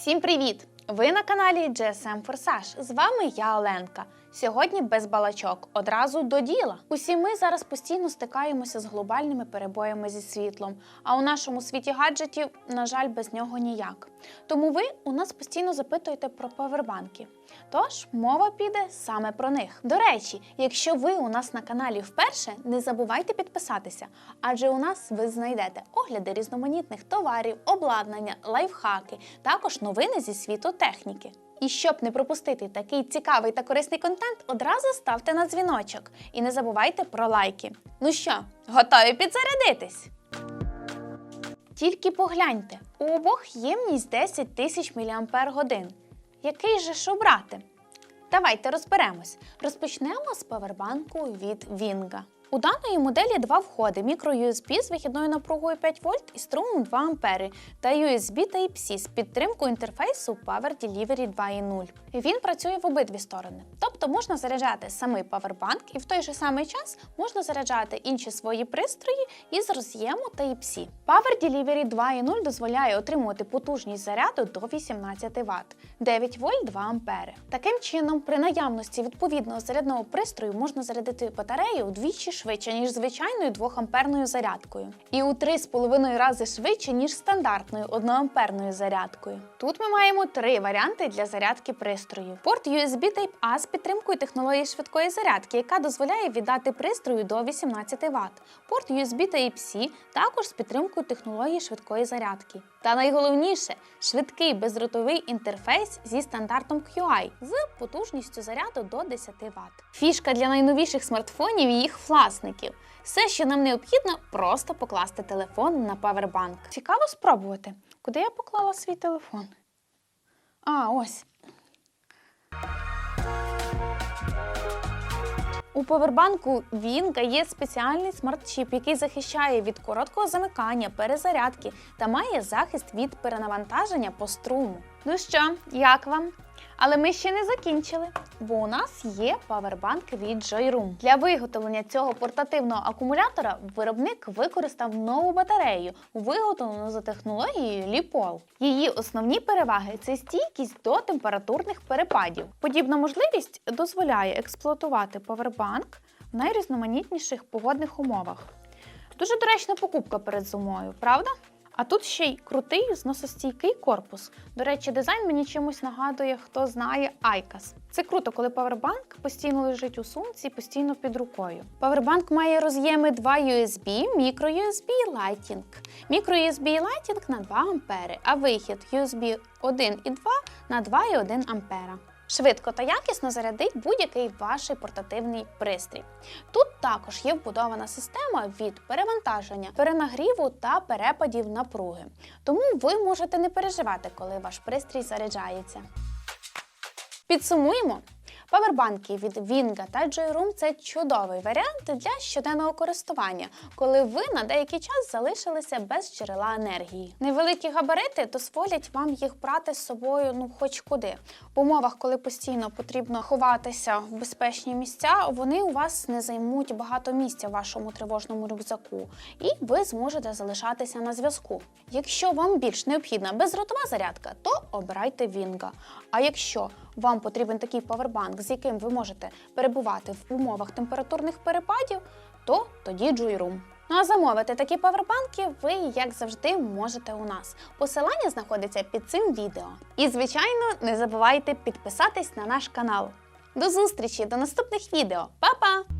Всім привіт! Ви на каналі GSM Forsage. З вами я Оленка. Сьогодні без балачок, одразу до діла. Усі ми зараз постійно стикаємося з глобальними перебоями зі світлом. А у нашому світі гаджетів, на жаль, без нього ніяк. Тому ви у нас постійно запитуєте про павербанки. Тож мова піде саме про них. До речі, якщо ви у нас на каналі вперше, не забувайте підписатися, адже у нас ви знайдете огляди різноманітних товарів, обладнання, лайфхаки, також новини зі світу техніки. І щоб не пропустити такий цікавий та корисний контент, одразу ставте на дзвіночок і не забувайте про лайки. Ну що, готові підзарядитись? Тільки погляньте, у обох ємність 10 тисяч мАч. Який же ж обрати? Давайте розберемось. Розпочнемо з павербанку від Вінга. У даної моделі два входи: мікро-USB з вихідною напругою 5 вольт і струмом 2 ампери та USB Type-C з підтримкою інтерфейсу Power Delivery 2.0. Він працює в обидві сторони. Тобто можна заряджати самий павербанк і в той же самий час можна заряджати інші свої пристрої із роз'єму Type-C. Power Delivery 2.0 дозволяє отримувати потужність заряду до 18 Вт, 9 вольт 2 ампери. Таким чином, при наявності відповідного зарядного пристрою можна зарядити батарею вдвічі швидше, ніж звичайною 2-амперною зарядкою, і у 3,5 рази швидше, ніж стандартною 1-амперною зарядкою. Тут ми маємо три варіанти для зарядки пристрою: порт USB Type-A з підтримкою технології швидкої зарядки, яка дозволяє віддати пристрою до 18 Вт. Порт USB Type-C також з підтримкою технології швидкої зарядки. Та найголовніше швидкий бездротовий інтерфейс зі стандартом QI з потужністю заряду до 10 Вт. Фішка для найновіших смартфонів їх власників. Все, що нам необхідно, просто покласти телефон на павербанк. Цікаво спробувати. Куди я поклала свій телефон? А, ось. У повербанку Вінка є спеціальний смарт-чіп, який захищає від короткого замикання, перезарядки та має захист від перенавантаження по струму. Ну що, як вам? Але ми ще не закінчили, бо у нас є павербанк від Joyroom. Для виготовлення цього портативного акумулятора виробник використав нову батарею, виготовлену за технологією LiPol. Її основні переваги це стійкість до температурних перепадів. Подібна можливість дозволяє експлуатувати павербанк в найрізноманітніших погодних умовах. Дуже доречна покупка перед зимою, правда? А тут ще й крутий зносостійкий корпус. До речі, дизайн мені чимось нагадує, хто знає Айкас. Це круто, коли павербанк постійно лежить у сумці, постійно під рукою. Павербанк має роз'єми 2 USB, microUSB і Lightning. MicroUSB і на 2 ампери, а вихід USB 1 і 2 на 2,1 ампера. Швидко та якісно зарядить будь-який ваш портативний пристрій. Тут також є вбудована система від перевантаження, перенагріву та перепадів напруги. Тому ви можете не переживати, коли ваш пристрій заряджається. Підсумуємо. Павербанки від Вінга та Joyroom – це чудовий варіант для щоденного користування, коли ви на деякий час залишилися без джерела енергії. Невеликі габарити дозволять вам їх брати з собою ну хоч куди. В умовах, коли постійно потрібно ховатися в безпечні місця, вони у вас не займуть багато місця в вашому тривожному рюкзаку, і ви зможете залишатися на зв'язку. Якщо вам більш необхідна бездротова зарядка, то обирайте Вінга. А якщо вам потрібен такий павербанк, з яким ви можете перебувати в умовах температурних перепадів, то тоді Joyroom. Ну а замовити такі павербанки ви, як завжди, можете у нас. Посилання знаходиться під цим відео. І, звичайно, не забувайте підписатись на наш канал. До зустрічі, до наступних відео. Па-па!